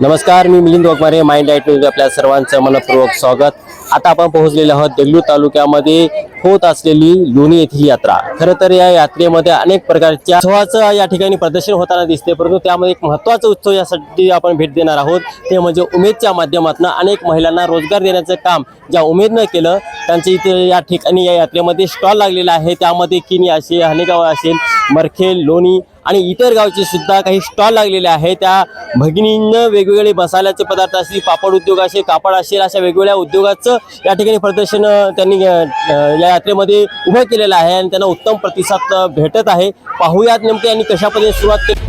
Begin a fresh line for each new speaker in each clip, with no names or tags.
नमस्कार मी Milind Waghmare mind light news आपल्या सर्वांचं मनपूर्वक स्वागत. आता आपण पोहोचलेलो आहोत देगलूर तालुक्यामध्ये होत असलेली लोणी येथील यात्रा. खरं तर या यात्रेमध्ये अनेक प्रकारच्या उत्सवाचं या ठिकाणी प्रदर्शन होताना दिसते परंतु त्यामध्ये एक महत्त्वाचा उत्सव यासाठी आपण भेट देणार आहोत. ते म्हणजे उमेदच्या माध्यमातून अनेक महिलांना रोजगार देण्याचं काम ज्या उमेदनं केलं त्यांचे इथे या ठिकाणी या यात्रेमध्ये स्टॉल लागलेला आहे. त्यामध्ये किनी असेल हनेगाव असेल मरखेल लोणी आणि इतर गावचे सुद्धा काही स्टॉल लागलेले आहे त्या भगिनींना वेगवेगळे मसाल्याचे पदार्थ असतील पापड उद्योग असेल कापड असेल अशा वेगवेगळ्या उद्योगाचं या ठिकाणी प्रदर्शन त्यांनी या यात्रेमध्ये उभं केलेलं आहे आणि त्यांना उत्तम प्रतिसाद भेटत आहे. पाहूयात नेमके यांनी कशा पद्धतीने सुरुवात केली.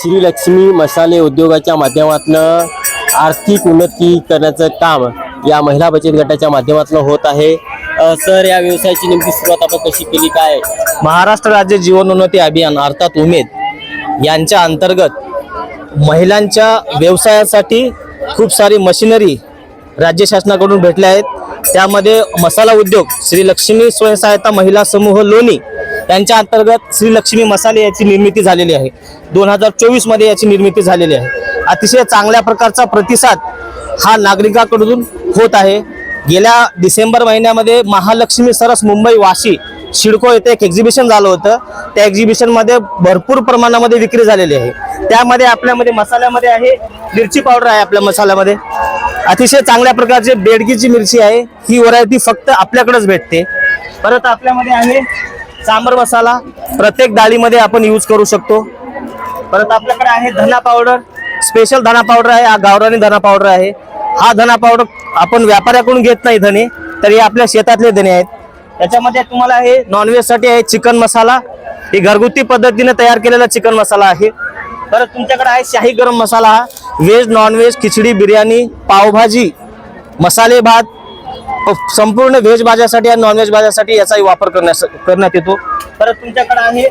श्रीलक्ष्मी मसाले उद्योगाच्या माध्यमातून आर्थिक उन्नती करण्याचं काम या महिला बचत गटाच्या माध्यमातून होत आहे. सर या व्यवसायाची नेमकी सुरुवात आपण कशी केली? काय?
महाराष्ट्र राज्य जीवनोन्नती अभियान अर्थात उमेद यांच्या अंतर्गत महिलांच्या व्यवसायासाठी खूप सारी मशिनरी राज्य शासनाकडून भेटल्या आहेत. त्यामध्ये मसाला उद्योग श्री लक्ष्मी स्वयंसहायता महिला समूह लोणी यांच्या अंतर्गत श्री लक्ष्मी मसाले याची निर्मिती झालेली आहे. दोन हजार चोवीसमध्ये याची निर्मिती झालेली आहे. अतिशय चांगल्या प्रकारचा प्रतिसाद हा नागरिकांकडून होत आहे. गेल्या डिसेंबर महिन्यामध्ये महालक्ष्मी सरस मुंबई वाशी शिडको येथे एक एक्झिबिशन झालं होतं. त्या एक्झिबिशनमध्ये भरपूर प्रमाणामध्ये विक्री झालेली आहे. त्यामध्ये आपल्यामध्ये मसाल्यामध्ये आहे मिरची पावडर आहे आपल्या मसाल्यामध्ये. अतिशय चांगल्या प्रकारची बेडगीची मिरची आहे. ही व्हरायटी फक्त आपल्याकडेच भेटते. परत आपल्यामध्ये आहे सांबर मसाला प्रत्येक डाळीमध्ये आपण यूज करू शकतो. परत आपल्याकडे आहे धना पावडर स्पेशल धना पावडर आहे. हा गावरानी धना पावडर आहे. हा धना पावडर आपण व्यापाऱ्याकडून घेत नाही धने तर हे आपल्या शेतातले धने आहेत. त्याच्यामध्ये तुम्हाला हे नॉनव्हेजसाठी आहे चिकन मसाला. ही घरगुती पद्धतीने तयार केलेला चिकन मसाला आहे. परत तुमच्याकडे आहे शाही गरम मसाला. हा व्हेज नॉनव्हेज खिचडी बिर्याणी पावभाजी मसाले भात संपूर्ण व्हेज भाज्यासाठी आणि नॉनव्हेज भाज्यासाठी याचाही वापर करण्यास करण्यात येतो. परत तुमच्याकडे आहे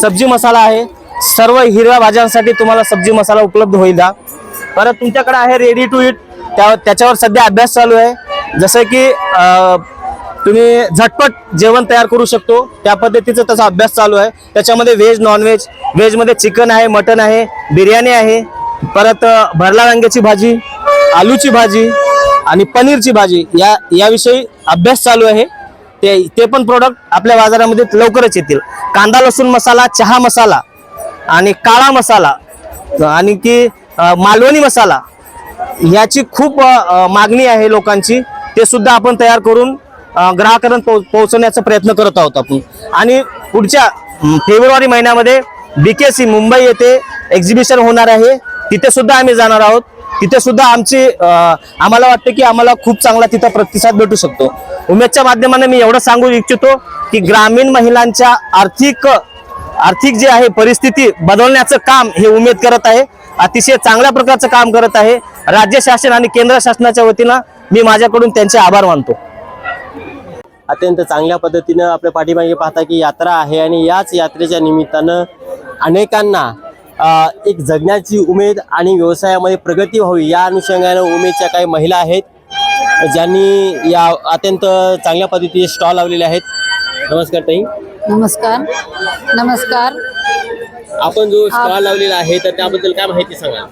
सब्जी मसाला आहे. सर्व हिरव्या भाज्यांसाठी तुम्हाला सब्जी मसाला उपलब्ध होईल परत तुमच्याकडे आहे रेडी टू इट त्या त्याच्यावर सध्या अभ्यास चालू आहे. जसं की तुम्ही झटपट जेवण तयार करू शकतो. त्या पद्धतीचा त्याचा अभ्यास चालू आहे. त्याच्यामध्ये व्हेज नॉनव्हेज व्हेजमध्ये चिकन आहे मटन आहे बिर्याणी आहे. परत भरला वांग्याची भाजी आलूची भाजी आणि पनीरची भाजी या याविषयी अभ्यास चालू आहे. ते ते पण प्रोडक्ट आपल्या बाजारामध्ये लवकरच येतील. कांदा लसूण मसाला चहा मसाला आणि काळा मसाला आणि की मालवणी मसाला याची खूप मागणी आहे लोकांची. ते सुद्धा आपण तयार करून अ, ग्राहकांपर्यंत पोह- पोहोचवण्याचा प्रयत्न करत आहोत आपण. आणि पुढच्या फेब्रुवारी महिन्यामध्ये बीकेसी मुंबई येथे एक्झिबिशन होणार आहे. तिथे सुद्धा आम्ही जाणार आहोत. तिथे सुद्धा आमची आम्हाला वाटतं की आम्हाला खूप चांगला तिथं प्रतिसाद भेटू शकतो. उमेदच्या माध्यमाने मी एवढं सांगू इच्छितो की ग्रामीण महिलांच्या आर्थिक आर्थिक जे आहे परिस्थिती बदलण्याचं काम हे उमेद करत आहे. अतिशय चांगल्या प्रकारचं काम करत आहे. राज्य शासन आणि केंद्र शासनाच्या वतीनं मी माझ्याकडून त्यांचे आभार मानतो.
अत्यंत चांगल्या पद्धतीनं आपल्या पाठीमागे पाहता की यात्रा आहे आणि याच यात्रेच्या निमित्तानं अनेकांना एक जगण्याची उमेद आणि व्यवसायामध्ये प्रगती व्हावी या अनुषंगानं उमेदच्या काही महिला आहेत ज्यांनी या अत्यंत चांगल्या पद्धतीचे स्टॉल लावलेले आहेत. नमस्कार ताई.
नमस्कार. नमस्कार.
आपण जो स्टॉल लावलेला आहे तर त्याबद्दल काय माहिती सांगा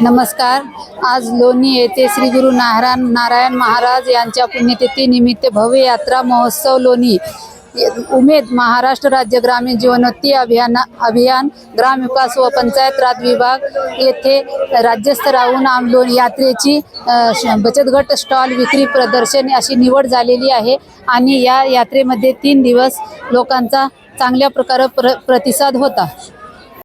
नमस्कार. आज लोणी येथे श्री गुरु नारायण नारायण महाराज यांच्या पुण्यतिथीनिमित्त भव्य यात्रा महोत्सव लोणी. उमेद महाराष्ट्र राज्य ग्रामीण जीवनोत्ती अभियान अभियान ग्राम विकास व पंचायत राज विभाग येथे राज्यस्तरावरून आमदोन यात्रेची श- बचत गट स्टॉल विक्री प्रदर्शन अशी निवड झालेली आहे. आणि या यात्रेमध्ये तीन दिवस लोकांचा चांगल्या प्रकारे प्र प्रतिसाद होता.